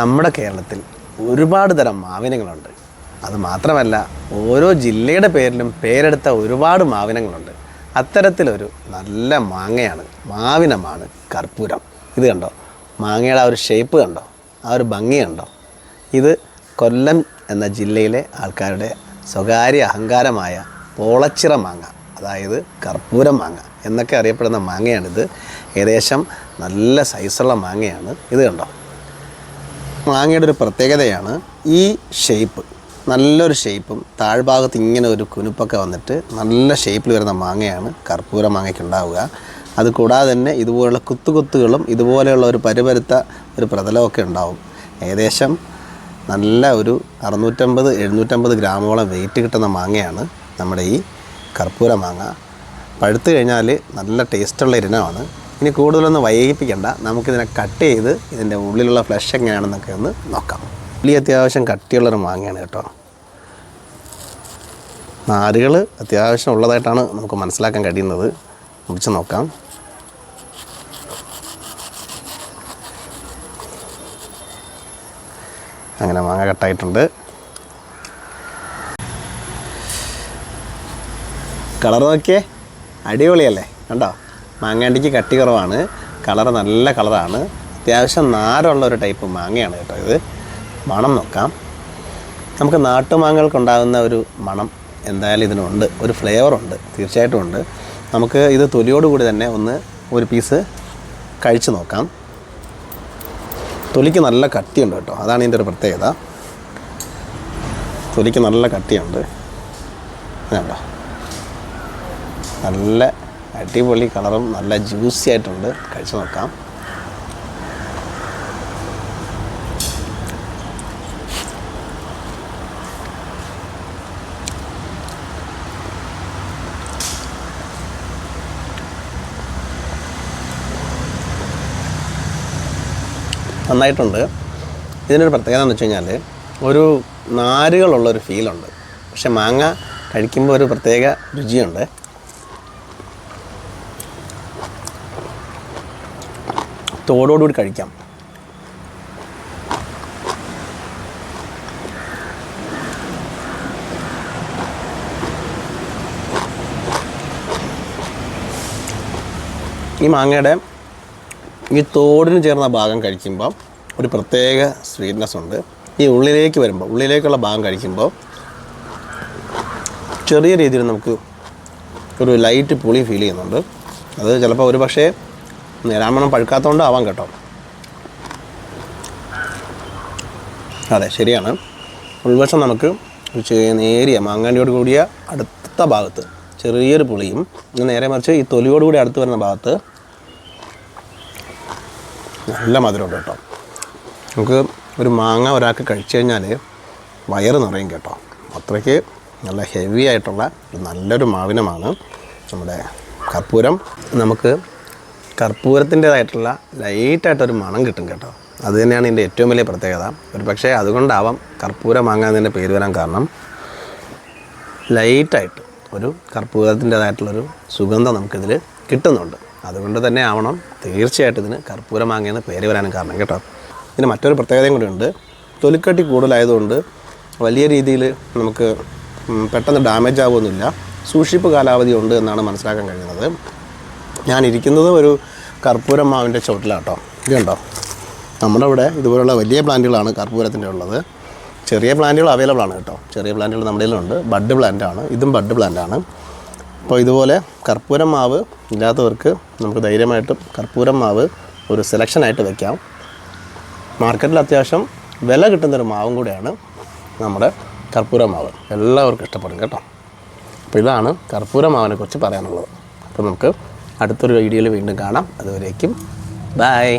നമ്മുടെ കേരളത്തിൽ ഒരുപാട് തരം മാവിനങ്ങളുണ്ട്. അത് മാത്രമല്ല ഓരോ ജില്ലയുടെ പേരിലും പേരെടുത്ത ഒരുപാട് മാവിനങ്ങളുണ്ട്. അത്തരത്തിലൊരു നല്ല മാങ്ങയാണ് മാവിനമാണ് കർപ്പൂരം. ഇത് കണ്ടോ? മാങ്ങയുടെ ആ ഒരു ഷേപ്പ് കണ്ടോ? ആ ഒരു ഭംഗി കണ്ടോ? ഇത് കൊല്ലം എന്ന ജില്ലയിലെ ആൾക്കാരുടെ സ്വകാര്യ അഹങ്കാരമായ പോളച്ചിറ മാങ്ങ അതായത് കർപ്പൂരം മാങ്ങ എന്നൊക്കെ അറിയപ്പെടുന്ന മാങ്ങയാണിത്. ഏകദേശം നല്ല സൈസുള്ള മാങ്ങയാണ് ഇത് കണ്ടോ? മാങ്ങയുടെ ഒരു പ്രത്യേകതയാണ് ഈ ഷേപ്പ് നല്ലൊരു ഷേപ്പും താഴ്ഭാഗത്ത് ഇങ്ങനെ ഒരു കുനുപ്പൊക്കെ വന്നിട്ട് നല്ല ഷേപ്പിൽ വരുന്ന മാങ്ങയാണ് കർപ്പൂര മാങ്ങയ്ക്ക് ഉണ്ടാവുക. അത് കൂടാതെ തന്നെ ഇതുപോലുള്ള കുത്തുകുത്തുകളും ഇതുപോലെയുള്ള ഒരു പരുപരുത്ത ഒരു പ്രതലമൊക്കെ ഉണ്ടാവും. ഏകദേശം നല്ല ഒരു അറുന്നൂറ്റമ്പത് എഴുന്നൂറ്റമ്പത് ഗ്രാമോളം വെയിറ്റ് കിട്ടുന്ന മാങ്ങയാണ് നമ്മുടെ ഈ കർപ്പൂര മാങ്ങ. പഴുത്തു കഴിഞ്ഞാൽ നല്ല ടേസ്റ്റുള്ള ഇനമാണ്. ഇനി കൂടുതലൊന്നും വൈകിപ്പിക്കണ്ട. നമുക്കിതിനെ കട്ട് ചെയ്ത് ഇതിന്റെ ഉള്ളിലുള്ള ഫ്ലഷ് എങ്ങനെയാണെന്നൊക്കെ ഒന്ന് നോക്കാം. ഉള്ളി അത്യാവശ്യം കട്ടിയുള്ളൊരു മാങ്ങയാണ് കേട്ടോ. നാരുകൾ അത്യാവശ്യം ഉള്ളതായിട്ടാണ് നമുക്ക് മനസ്സിലാക്കാൻ കഴിയുന്നത്. മുറിച്ച് നോക്കാം. അങ്ങനെ മാങ്ങ കട്ടായിട്ടുണ്ട് കളർ നോക്കിയേ. അടിപൊളിയല്ലേ? കണ്ടോ? മാങ്ങാണ്ടിക്ക് കട്ടി കുറവാണ്. കളർ നല്ല കളറാണ്. അത്യാവശ്യം നാരുള്ള ഒരു ടൈപ്പ് മാങ്ങയാണ് കേട്ടോ ഇത്. മണം നോക്കാം. നമുക്ക് നാട്ടുമാങ്ങകൾക്കുണ്ടാകുന്ന ഒരു മണം എന്തായാലും ഇതിനുണ്ട്. ഒരു ഫ്ലേവറുണ്ട് തീർച്ചയായിട്ടും ഉണ്ട്. നമുക്ക് ഇത് തൊലിയോടുകൂടി തന്നെ ഒന്ന് ഒരു പീസ് കഴിച്ച് നോക്കാം. തൊലിക്ക് നല്ല കട്ടിയുണ്ട് കേട്ടോ. അതാണ് ഇതിന്റെ ഒരു പ്രത്യേകത. തൊലിക്ക് നല്ല കട്ടിയുണ്ട്. കണ്ടോ? നല്ല അടിപൊളി കളറും നല്ല ജ്യൂസി ആയിട്ടുണ്ട്. കഴിച്ചു നോക്കാം. നന്നായിട്ടുണ്ട്. ഇതിനൊരു പ്രത്യേകത എന്ന് വെച്ച് കഴിഞ്ഞാൽ ഒരു നാരുകളുള്ളൊരു ഫീലുണ്ട് പക്ഷെ മാങ്ങ കഴിക്കുമ്പോൾ ഒരു പ്രത്യേക രുചിയുണ്ട്. തോടോടുകൂടി കഴിക്കാം. ഈ മാങ്ങയുടെ ഈ തോടിന് ചേർന്ന ഭാഗം കഴിക്കുമ്പോൾ ഒരു പ്രത്യേക സ്വീറ്റ്നെസ് ഉണ്ട്. ഈ ഉള്ളിലേക്ക് വരുമ്പോൾ ഉള്ളിലേക്കുള്ള ഭാഗം കഴിക്കുമ്പോൾ ചെറിയ രീതിയിൽ നമുക്ക് ഒരു ലൈറ്റ് പുളി ഫീൽ ചെയ്യുന്നുണ്ട്. അത് ചിലപ്പോൾ ഒരു പക്ഷേ നിരാമണം പഴുക്കാത്തതുകൊണ്ട് ആവാം കേട്ടോ. അതെ ശരിയാണ്. ഉൾവശം നമുക്ക് നേരിയ മാങ്ങാണ്ടിയോട് കൂടിയ അടുത്ത ഭാഗത്ത് ചെറിയൊരു പുളിയും നേരെ മറിച്ച് ഈ തൊലിയോട് കൂടി അടുത്ത് വരുന്ന ഭാഗത്ത് നല്ല മധുരമുണ്ട് കേട്ടോ. നമുക്ക് ഒരു മാങ്ങ ഒരാൾക്ക് കഴിച്ചു കഴിഞ്ഞാൽ വയറ് നിറയും കേട്ടോ. അത്രയ്ക്ക് നല്ല ഹെവി ആയിട്ടുള്ള നല്ലൊരു മാവിനമാണ് നമ്മുടെ കർപ്പൂരം. നമുക്ക് കർപ്പൂരത്തിന്റേതായിട്ടുള്ള ലൈറ്റായിട്ടൊരു മണം കിട്ടും കേട്ടോ. അത് തന്നെയാണ് ഇതിന്റെ ഏറ്റവും വലിയ പ്രത്യേകത. ഒരു പക്ഷേ അതുകൊണ്ടാവാം കർപ്പൂര മാങ്ങ എന്നതിന്റെ പേര് വരാൻ കാരണം ലൈറ്റായിട്ട് ഒരു കർപ്പൂരത്തിന്റേതായിട്ടുള്ളൊരു സുഗന്ധം നമുക്കിതിൽ കിട്ടുന്നുണ്ട്. അതുകൊണ്ട് തന്നെ ആവണം തീർച്ചയായിട്ടും ഇതിന് കർപ്പൂര മാങ്ങ എന്ന് പേര് വരാനും കാരണം കേട്ടോ. ഇതിന് മറ്റൊരു പ്രത്യേകതയും കൂടി ഉണ്ട്. തൊലിക്കട്ടി കൂടുതലായതുകൊണ്ട് വലിയ രീതിയിൽ നമുക്ക് പെട്ടെന്ന് ഡാമേജ് ആവുമൊന്നുമില്ല സൂക്ഷിപ്പ് കാലാവധി ഉണ്ട് എന്നാണ് മനസ്സിലാക്കാൻ കഴിയുന്നത്. ഞാൻ ഇരിക്കുന്നത് ഒരു കർപ്പൂരം മാവിന്റെ ചുവട്ടിലാട്ടോ. ഇത് കണ്ടോ? നമ്മുടെ ഇവിടെ ഇതുപോലുള്ള വലിയ പ്ലാന്റുകളാണ് കർപ്പൂരത്തിന്റെ ഉള്ളത്. ചെറിയ പ്ലാന്റുകൾ അവൈലബിൾ ആണ് കേട്ടോ. ചെറിയ പ്ലാന്റുകൾ നമ്മുടെ കയ്യിലുണ്ട്. ബഡ് പ്ലാന്റ് ആണ് ഇതും ബഡ് പ്ലാന്റ് ആണ് അപ്പോൾ ഇതുപോലെ കർപ്പൂരം മാവ് ഇല്ലാത്തവർക്ക് നമുക്ക് ധൈര്യമായിട്ടും കർപ്പൂരം മാവ് ഒരു സെലക്ഷനായിട്ട് വെക്കാം. മാർക്കറ്റിൽ അത്യാവശ്യം വില കിട്ടുന്നൊരു മാവും കൂടെയാണ് നമ്മുടെ കർപ്പൂര മാവ്. എല്ലാവർക്കും ഇഷ്ടപ്പെടും കേട്ടോ. അപ്പോൾ ഇതാണ് കർപ്പൂര മാവിനെ കുറിച്ച് പറയാനുള്ളത്. അപ്പോൾ നമുക്ക് അടുത്തൊരു വീഡിയോയിൽ വീണ്ടും കാണാം. അതുവരേക്കും ബായ്